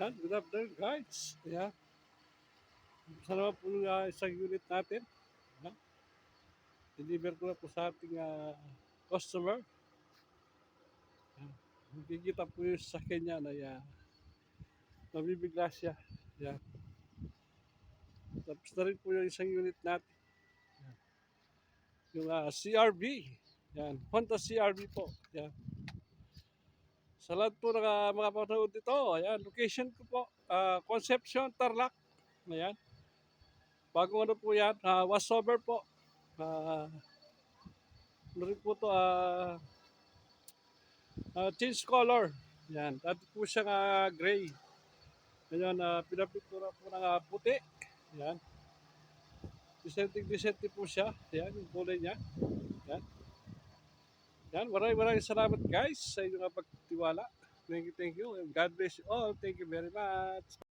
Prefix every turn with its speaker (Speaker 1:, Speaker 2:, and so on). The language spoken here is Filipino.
Speaker 1: Yan, good afternoon guys. Yan. Sa naman po yung ah, isang unit natin. Yan. Deliver ko na po sa ating ah, customer. Yan. Makikita po yung sa kanya na yan. Mabibigla siya. Yan. Tapos na rin po yung isang unit natin. Yan. Yung ah, CRV. Yan. Honda CRV po. Yan. Sa lahat po ng ah, mga panood dito, ayan, location ko po, ah, Concepcion, Tarlac. Ayan. Bagong ano po yan, uh, wassover po. Uh, ano rin po to, ah, ah, change color. Yan, dati po siya uh, gray. Ngayon, uh, pinapintura po ng ah, puti. Yan. Dissenting-dissenting po siya. Yan, yung kulay niya. Yan. Yan, maraming maraming salamat guys sa inyong pagtiwala. Thank you, thank you. God bless you all. Thank you very much.